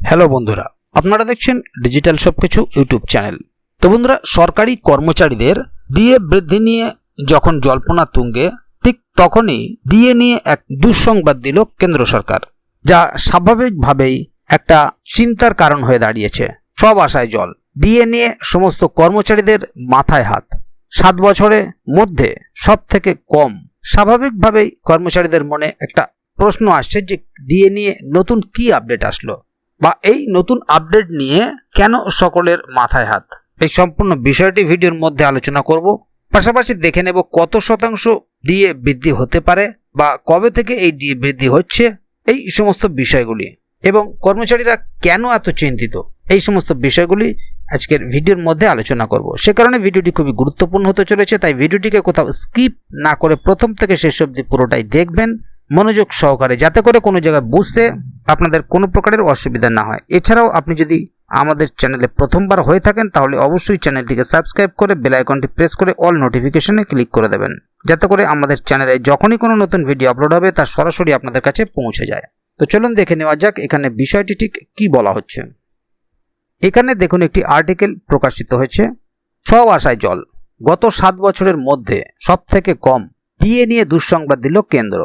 Hello বন্ধুরা, আপনারা দেখছেন ডিজিটাল সবকিছু ইউটিউব চ্যানেল তো বন্ধুরা, সরকারি কর্মচারীদের ডিএ বৃদ্ধি নিয়ে যখন জল্পনা তুঙ্গে, ঠিক তখনই ডিএ নিয়ে এক দুঃসংবাদ দিল কেন্দ্র সরকার, যা স্বাভাবিকভাবেই একটা চিন্তার কারণ হয়ে দাঁড়িয়েছে। সব আশায় জল। ডিএ নিয়ে সমস্ত কর্মচারীদের মাথায় হাত। সাত বছরের মধ্যে সব থেকে কম। স্বাভাবিকভাবেই কর্মচারীদের মনে একটা প্রশ্ন আসছে যে ডিএ নিয়ে নতুন কি আপডেট আসলো? বা এই নতুন আপডেট নিয়ে কেন সকলের মাথায় হাত? এই সম্পূর্ণ বিষয়টি ভিডিওর মধ্যে আলোচনা করব। পাশাপাশি দেখে নেব কত শতাংশ ডিএ বৃদ্ধি হতে পারে বা কবে থেকে এই ডিএ বৃদ্ধি হচ্ছে, এই সমস্ত বিষয়গুলি। এবং কর্মচারীরা কেন এত চিন্তিত, এই সমস্ত বিষয়গুলি আজকের ভিডিওর মধ্যে আলোচনা করব। সে কারণে ভিডিওটি খুবই গুরুত্বপূর্ণ হতে চলেছে, তাই ভিডিওটিকে কোথাও স্কিপ না করে প্রথম থেকে শেষ অবধি পুরোটাই দেখবেন। মনোযোগ সহকারে, যাতে করে কোনো জায়গায় বুঝতে আপনাদের কোনো প্রকারের অসুবিধা না হয়। এছাড়াও আপনি যদি আমাদের চ্যানেলে প্রথমবার হয়ে থাকেন, তাহলে অবশ্যই চ্যানেলটিকে সাবস্ক্রাইব করে বেল আইকনটি প্রেস করে অল নোটিফিকেশনে ক্লিক করে দেবেন, যাতে করে আমাদের চ্যানেলে যখনই কোনো নতুন ভিডিও আপলোড হবে, তা সরাসরি আপনাদের কাছে পৌঁছে যায়। তো চলুন দেখে নেওয়া যাক, এখানে বিষয়টি ঠিক কী বলা হচ্ছে। এখানে দেখুন, একটি আর্টিকেল প্রকাশিত হয়েছে সব আশায় জল। গত সাত বছরের মধ্যে সব থেকে কম ডিএ নিয়ে দুঃসংবাদ দিল কেন্দ্র।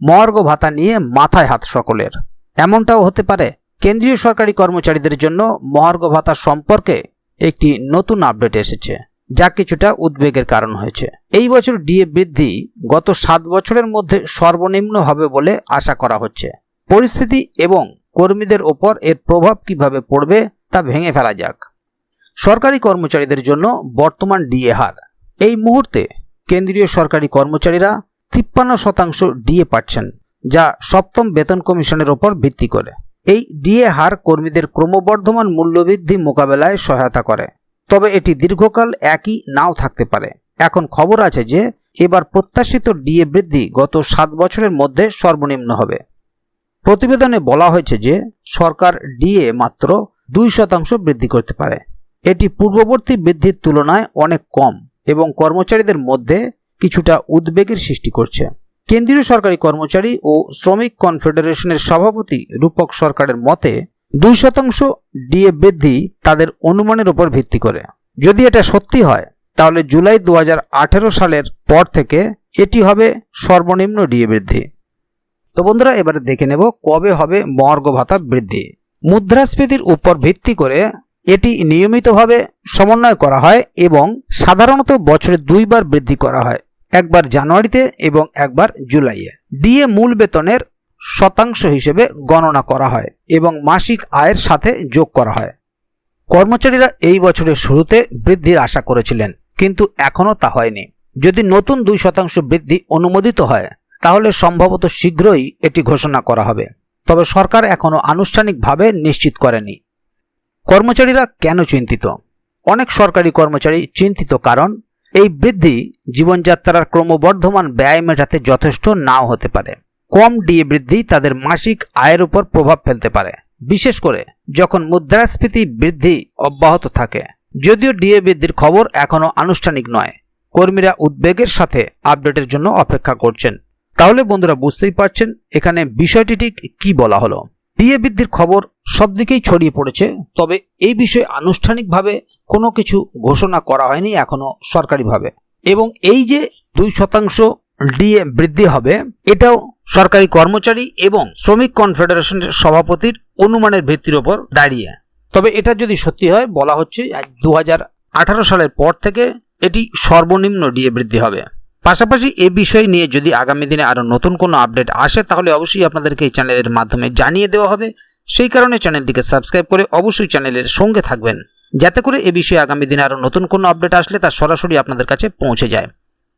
মর্গ ভাতা নিয়ে মাথায় হাত সকলের। এমনটাও হতে পারে, কেন্দ্রীয় সরকারি কর্মচারীদের জন্য মহার্ঘ ভাতা সম্পর্কে একটি নতুন আপডেট এসেছে, যা কিছুটা উদ্বেগের কারণ হয়েছে। এই বছর ডিএ বৃদ্ধি গত সাত বছরের মধ্যে সর্বনিম্ন হবে বলে আশা করা হচ্ছে। পরিস্থিতি এবং কর্মীদের ওপর এর প্রভাব কীভাবে পড়বে তা ভেঙে ফেলা যাক। সরকারি কর্মচারীদের জন্য বর্তমান ডিএ হার। এই মুহূর্তে কেন্দ্রীয় সরকারি কর্মচারীরা তিপ্পান্ন শতাংশ ডিএ পাচ্ছেন, যা সপ্তম বেতন কমিশনের ওপর ভিত্তি করে। এই ডিএ হার কর্মীদের ক্রমবর্ধমান মূল্যবৃদ্ধি মোকাবেলায় সহায়তা করে। তবে এটি দীর্ঘকাল একই নাও থাকতে পারে। এখন খবর আছে যে, এবার প্রত্যাশিত ডিএ বৃদ্ধি গত সাত বছরের মধ্যে সর্বনিম্ন হবে। প্রতিবেদনে বলা হয়েছে যে, সরকার ডিএ মাত্র দুই শতাংশ বৃদ্ধি করতে পারে। এটি পূর্ববর্তী বৃদ্ধির তুলনায় অনেক কম এবং কর্মচারীদের মধ্যে কিছুটা উদ্বেগের সৃষ্টি করছে। কেন্দ্রীয় সরকারি কর্মচারী ও শ্রমিক কনফেডারেশনের সভাপতি রূপক সরকারের মতে, দুই শতাংশ ডিএ বৃদ্ধি তাদের অনুমানের উপর ভিত্তি করে। যদি এটা সত্যি হয়, তাহলে জুলাই দু হাজার আঠেরো সালের পর থেকে এটি হবে সর্বনিম্ন ডিএ বৃদ্ধি। তো বন্ধুরা, এবারে দেখে নেব কবে হবে মর্গ ভাতা বৃদ্ধি। মুদ্রাস্ফীতির উপর ভিত্তি করে এটি নিয়মিতভাবে সমন্বয় করা হয় এবং সাধারণত বছরে দুইবার বৃদ্ধি করা হয়। একবার জানুয়ারিতে এবং একবার জুলাইয়ে। ডিএ মূল বেতনের শতাংশ হিসেবে গণনা করা হয় এবং মাসিক আয়ের সাথে যোগ করা হয়। কর্মচারীরা এই বছরের শুরুতে বৃদ্ধির আশা করেছিলেন, কিন্তু এখনও তা হয়নি। যদি নতুন দুই শতাংশ বৃদ্ধি অনুমোদিত হয়, তাহলে সম্ভবত শীঘ্রই এটি ঘোষণা করা হবে। তবে সরকার এখনও আনুষ্ঠানিকভাবে নিশ্চিত করেনি। কর্মচারীরা কেন চিন্তিত? অনেক সরকারি কর্মচারী চিন্তিত কারণ এই বৃদ্ধি জীবনযাত্রার ক্রমবর্ধমান ব্যয় মেটাতে যথেষ্ট নাও হতে পারে। কম ডিএ বৃদ্ধি তাদের মাসিক আয়ের উপর প্রভাব ফেলতে পারে। বিশেষ করে যখন মুদ্রাস্ফীতি বৃদ্ধি অব্যাহত থাকে। যদিও ডিএ বৃদ্ধির খবর এখনও আনুষ্ঠানিক নয়। কর্মীরা উদ্বেগের সাথে আপডেটের জন্য অপেক্ষা করছেন। তাহলে বন্ধুরা বুঝতেই পারছেন এখানে বিষয়টি ঠিক কি বলা হলো। ডিএ বৃদ্ধির খবর সব দিকেই ছড়িয়ে পড়েছে, তবে এই বিষয়ে আনুষ্ঠানিকভাবে কোনো কিছু ঘোষণা করা হয়নি এখনও সরকারিভাবে। এবং এই যে দুই শতাংশ ডিএ বৃদ্ধি হবে, এটাও সরকারি কর্মচারী এবং শ্রমিক কনফেডারেশনের সভাপতির অনুমানের ভিত্তির ওপর দাঁড়িয়ে। তবে এটা যদি সত্যি হয়, বলা হচ্ছে দু হাজার আঠারো সালের পর থেকে এটি সর্বনিম্ন ডিএ বৃদ্ধি হবে। পাশাপাশি এ বিষয় নিয়ে যদি আগামী দিনে আরও নতুন কোনো আপডেট আসে, তাহলে অবশ্যই আপনাদেরকে এই চ্যানেলের মাধ্যমে জানিয়ে দেওয়া হবে। সেই কারণে চ্যানেলটিকে সাবস্ক্রাইব করে অবশ্যই চ্যানেলের সঙ্গে থাকবেন, যাতে করে এ বিষয়ে আগামী দিনে আরও নতুন কোনো আপডেট আসলে তা সরাসরি আপনাদের কাছে পৌঁছে যায়।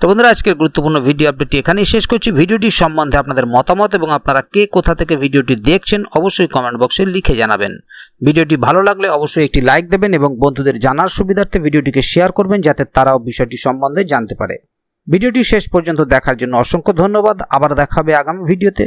তো বন্ধুরা, আজকের গুরুত্বপূর্ণ ভিডিও আপডেটটি এখানেই শেষ করছি। ভিডিওটি সম্বন্ধে আপনাদের মতামত এবং আপনারা কে কোথা থেকে ভিডিওটি দেখছেন অবশ্যই কমেন্ট বক্সে লিখে জানাবেন। ভিডিওটি ভালো লাগলে অবশ্যই একটি লাইক দেবেন এবং বন্ধুদের জানার সুবিধার্থে ভিডিওটিকে শেয়ার করবেন যাতে তারাও বিষয়টি সম্বন্ধে জানতে পারে। ভিডিওটি শেষ পর্যন্ত দেখার জন্য অসংখ্য ধন্যবাদ। আবার দেখাবে আগামী ভিডিওতে।